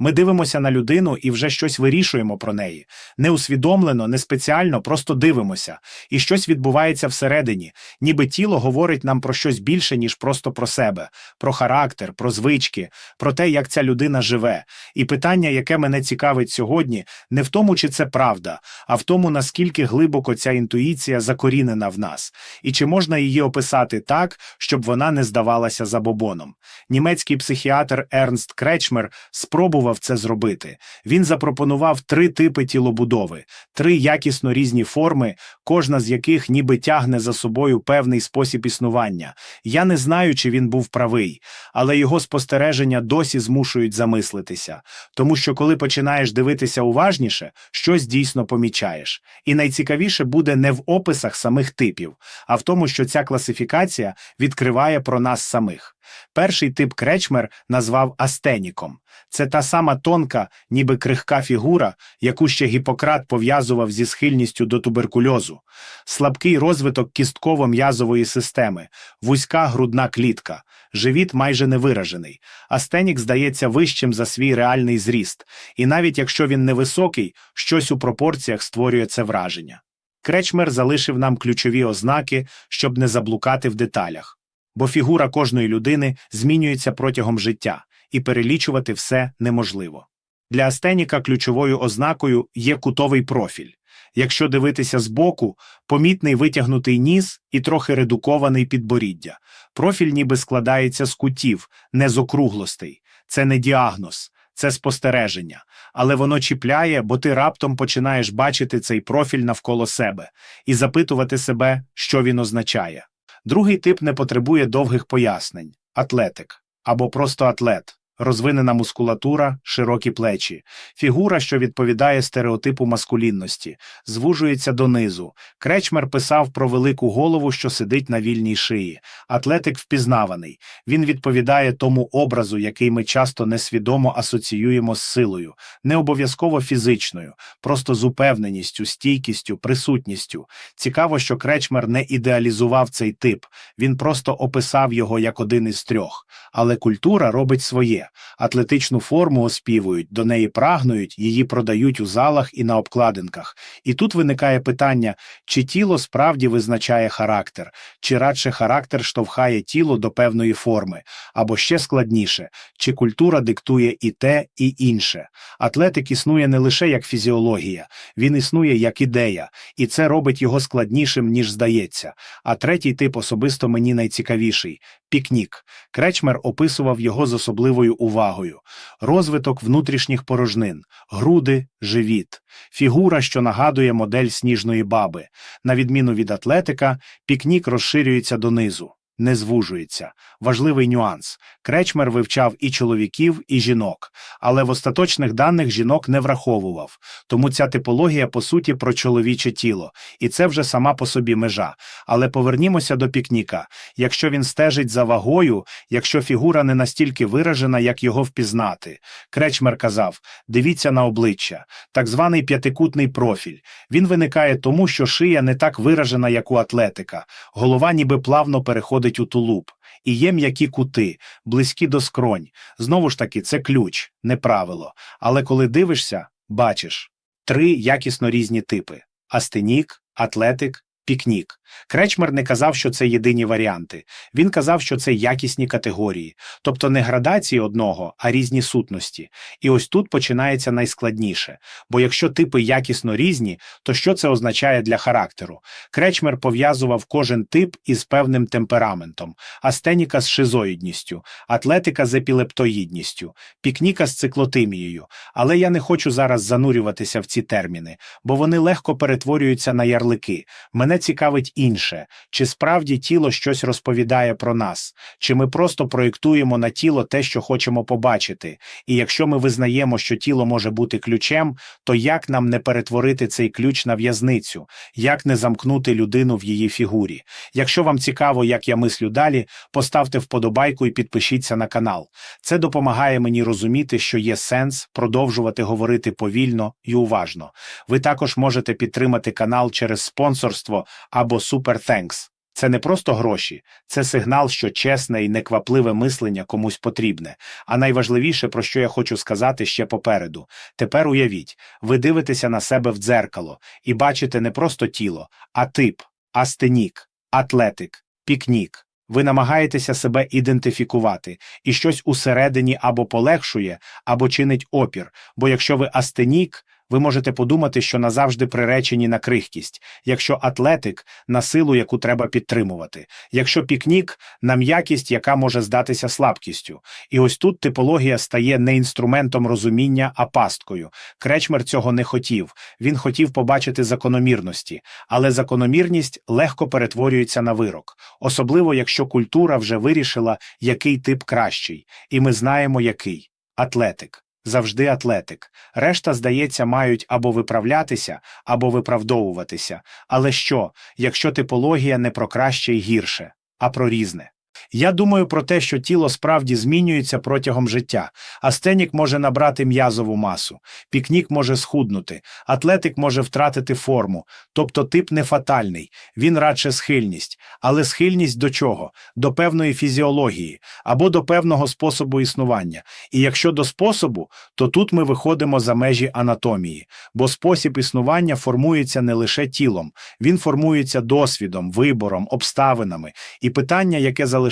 Ми дивимося на людину і вже щось вирішуємо про неї. Не усвідомлено, не спеціально, просто дивимося. І щось відбувається всередині, ніби тіло говорить нам про щось більше, ніж просто про себе, про характер, про звички, про те, як ця людина живе. І питання, яке мене цікавить сьогодні, не в тому, чи це правда, а в тому, наскільки глибоко ця інтуїція закорінена в нас, і чи можна її описати так, щоб вона не здавалася забобоном. Німецький психіатр Ернст Кречмер спробував це зробити. Він запропонував три типи тілобудови, три якісно різні форми, кожна з яких ніби тягне за собою певний спосіб існування. Я не знаю, чи він був правий, але його спостереження досі змушують замислитися, тому що коли починаєш дивитися уважніше, щось дійсно помічаєш. І найцікавіше буде не в описах самих типів, а в тому, що ця класифікація відкриває про нас самих. Перший тип кречмер назвав астеніком. Це та сама тонка, ніби крихка фігура, яку ще Гіппократ пов'язував зі схильністю до туберкульозу, слабкий розвиток кістково-м'язової системи, вузька грудна клітка, живіт майже невиражений. Астенік здається вищим за свій реальний зріст, і навіть якщо він невисокий, щось у пропорціях створює це враження. Кречмер залишив нам ключові ознаки, щоб не заблукати в деталях бо фігура кожної людини змінюється протягом життя, і перелічувати все неможливо. Для астеніка ключовою ознакою є кутовий профіль. Якщо дивитися збоку, помітний витягнутий ніс і трохи редукований підборіддя. Профіль ніби складається з кутів, не з округлостей. Це не діагноз, це спостереження. Але воно чіпляє, бо ти раптом починаєш бачити цей профіль навколо себе і запитувати себе, що він означає. Другий тип не потребує довгих пояснень атлетик або просто атлет, розвинена мускулатура, широкі плечі, фігура, що відповідає стереотипу маскулінності, звужується донизу. Кречмер писав про велику голову, що сидить на вільній шиї. Атлетик впізнаваний. Він відповідає тому образу, який ми часто несвідомо асоціюємо з силою, не обов'язково фізичною, просто з упевненістю, стійкістю, присутністю. Цікаво, що Кречмер не ідеалізував цей тип, він просто описав його як один із трьох. Але культура робить своє. Атлетичну форму оспівують, до неї прагнують, її продають у залах і на обкладинках. І тут виникає питання, чи тіло справді визначає характер, чи радше характер штовхає тіло до певної форми, або ще складніше, чи культура диктує і те, і інше. Атлетик існує не лише як фізіологія, він існує як ідея, і це робить його складнішим, ніж здається. А третій тип особисто мені найцікавіший пікнік. Кречмер описував його з особливою увагою: розвиток внутрішніх порожнин, груди, живіт, фігура, що нагадує модель сніжної баби. На відміну від атлетика, пікнік розширюється донизу. Не звужується. Важливий нюанс. Кречмер вивчав і чоловіків, і жінок, але в остаточних даних жінок не враховував. Тому ця типологія, по суті, про чоловіче тіло, і це вже сама по собі межа. Але повернімося до пікніка. Якщо він стежить за вагою, якщо фігура не настільки виражена, як його впізнати. Кречмер казав: дивіться на обличчя, так званий п'ятикутний профіль. Він виникає тому, що шия не так виражена, як у атлетика, голова ніби плавно переходить у тулуб. І є м'які кути, близькі до скронь. Знову ж таки, це ключ, не правило. Але коли дивишся, бачиш три якісно різні типи: астенік, атлетик, пікнік. Кречмер не казав, що це єдині варіанти. Він казав, що це якісні категорії, тобто не градації одного, а різні сутності. І ось тут починається найскладніше. Бо якщо типи якісно різні, то що це означає для характеру? Кречмер пов'язував кожен тип із певним темпераментом, астеніка з шизоїдністю, атлетика з епілептоїдністю, пікніка з циклотимією. Але я не хочу зараз занурюватися в ці терміни, бо вони легко перетворюються на ярлики. Мене цікавить інше, чи справді тіло щось розповідає про нас, чи ми просто проєктуємо на тіло те, що хочемо побачити, і якщо ми визнаємо, що тіло може бути ключем, то як нам не перетворити цей ключ на в'язницю, як не замкнути людину в її фігурі? Якщо вам цікаво, як я мислю далі, поставте вподобайку і підпишіться на канал. Це допомагає мені розуміти, що є сенс продовжувати говорити повільно і уважно. Ви також можете підтримати канал через спонсорство або Super Thanks. Це не просто гроші, це сигнал, що чесне і неквапливе мислення комусь потрібне. А найважливіше, про що я хочу сказати ще попереду. Тепер уявіть, ви дивитеся на себе в дзеркало і бачите не просто тіло, а тип, астенік, атлетик, пікнік. Ви намагаєтеся себе ідентифікувати, і щось усередині або полегшує, або чинить опір, бо якщо ви астенік, ви можете подумати, що назавжди приречені на крихкість, якщо атлетик на силу, яку треба підтримувати, якщо пікнік на м'якість, яка може здатися слабкістю. І ось тут типологія стає не інструментом розуміння, а пасткою. Кречмер цього не хотів. Він хотів побачити закономірності, але закономірність легко перетворюється на вирок, особливо якщо культура вже вирішила, який тип кращий, і ми знаємо, який атлетик. Завжди атлетик. Решта, здається, мають або виправлятися, або виправдовуватися. Але що, якщо типологія не про краще й гірше, а про різне? Я думаю про те, що тіло справді змінюється протягом життя. Астенік може набрати м'язову масу, пікнік може схуднути, атлетик може втратити форму, тобто тип не фатальний, він радше схильність. Але схильність до чого? До певної фізіології або до певного способу існування. І якщо до способу, то тут ми виходимо за межі анатомії, бо спосіб існування формується не лише тілом, він формується досвідом, вибором, обставинами. І питання, яке залишається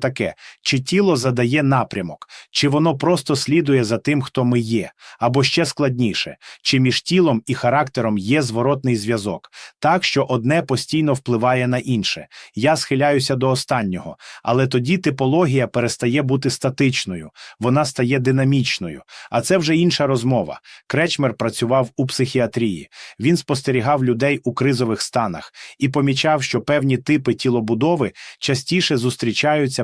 таке: чи тіло задає напрямок, чи воно просто слідує за тим, хто ми є, або ще складніше, чи між тілом і характером є зворотний зв'язок, так що одне постійно впливає на інше. Я схиляюся до останнього, але тоді типологія перестає бути статичною, вона стає динамічною. А це вже інша розмова. Кречмер працював у психіатрії. Він спостерігав людей у кризових станах і помічав, що певні типи тілобудови частіше зустрічаються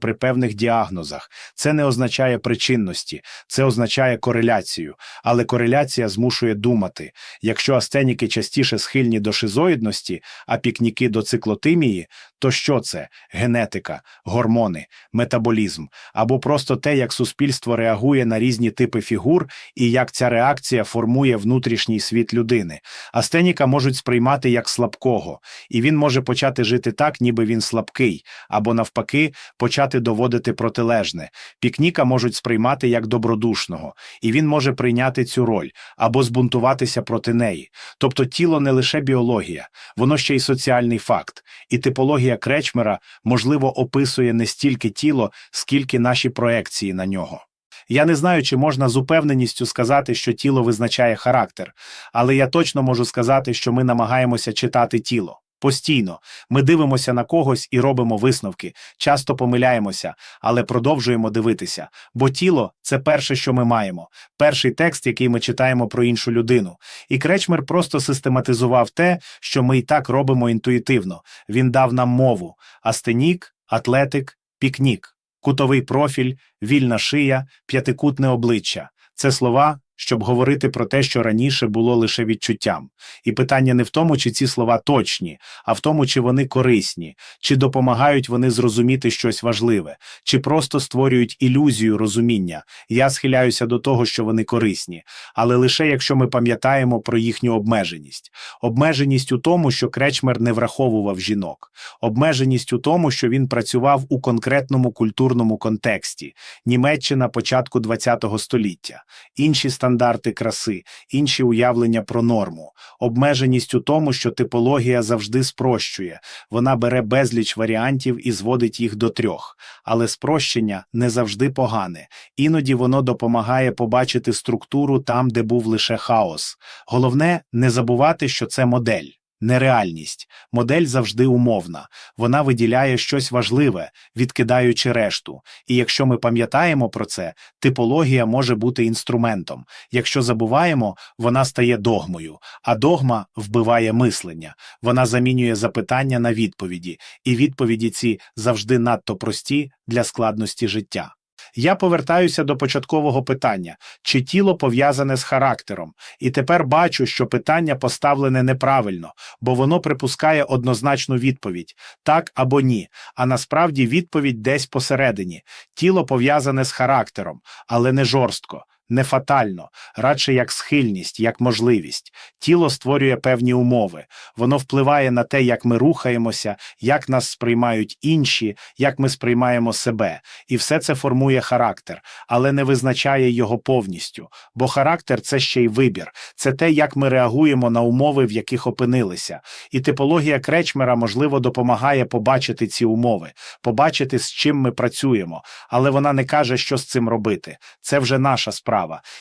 при певних діагнозах. Це не означає причинності, це означає кореляцію. Але кореляція змушує думати. Якщо астеніки частіше схильні до шизоїдності, а пікніки до циклотимії, то що це? Генетика, гормони, метаболізм або просто те, як суспільство реагує на різні типи фігур і як ця реакція формує внутрішній світ людини. Астеніка можуть сприймати як слабкого, і він може почати жити так, ніби він слабкий, або навпаки, почати доводити протилежне. Пікніка можуть сприймати як добродушного, і він може прийняти цю роль або збунтуватися проти неї. Тобто тіло не лише біологія, воно ще й соціальний факт, і типологія кречмера, можливо, описує не стільки тіло, скільки наші проекції на нього. Я не знаю, чи можна з упевненістю сказати, що тіло визначає характер, але я точно можу сказати, що ми намагаємося читати тіло. Постійно ми дивимося на когось і робимо висновки, часто помиляємося, але продовжуємо дивитися. Бо тіло це перше, що ми маємо, перший текст, який ми читаємо про іншу людину. І Кречмер просто систематизував те, що ми і так робимо інтуїтивно. Він дав нам мову: астенік, атлетик, пікнік, кутовий профіль, вільна шия, п'ятикутне обличчя. Це слова, щоб говорити про те, що раніше було лише відчуттям. І питання не в тому, чи ці слова точні, а в тому, чи вони корисні, чи допомагають вони зрозуміти щось важливе, чи просто створюють ілюзію розуміння. Я схиляюся до того, що вони корисні, але лише якщо ми пам'ятаємо про їхню обмеженість. Обмеженість у тому, що кречмер не враховував жінок, обмеженість у тому, що він працював у конкретному культурному контексті, Німеччина початку ХХ століття, інші стандарти краси, інші уявлення про норму, обмеженість у тому, що типологія завжди спрощує, вона бере безліч варіантів і зводить їх до трьох. Але спрощення не завжди погане, іноді воно допомагає побачити структуру там, де був лише хаос. Головне не забувати, що це модель. Нереальність. Модель завжди умовна. Вона виділяє щось важливе, відкидаючи решту. І якщо ми пам'ятаємо про це, типологія може бути інструментом. Якщо забуваємо, вона стає догмою, а догма вбиває мислення. Вона замінює запитання на відповіді, і відповіді ці завжди надто прості для складності життя. Я повертаюся до початкового питання, чи тіло пов'язане з характером, і тепер бачу, що питання поставлене неправильно, бо воно припускає однозначну відповідь так або ні. А насправді відповідь десь посередині. Тіло пов'язане з характером, але не жорстко, не фатально, радше як схильність, як можливість. Тіло створює певні умови, воно впливає на те, як ми рухаємося, як нас сприймають інші, як ми сприймаємо себе, і все це формує характер, але не визначає його повністю. Бо характер це ще й вибір, це те, як ми реагуємо на умови, в яких опинилися. І типологія кречмера, можливо, допомагає побачити ці умови, побачити, з чим ми працюємо, але вона не каже, що з цим робити. Це вже наша справа.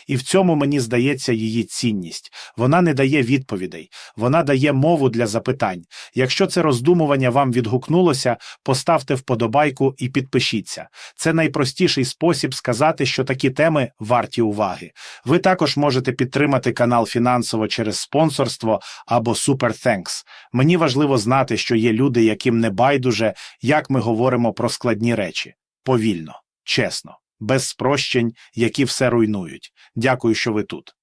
І в цьому мені здається її цінність. Вона не дає відповідей, вона дає мову для запитань. Якщо це роздумування вам відгукнулося, поставте вподобайку і підпишіться. Це найпростіший спосіб сказати, що такі теми варті уваги. Ви також можете підтримати канал фінансово через спонсорство або Super Thanks. Мені важливо знати, що є люди, яким не байдуже, як ми говоримо про складні речі. Повільно, чесно, без спрощень, які все руйнують. Дякую, що ви тут.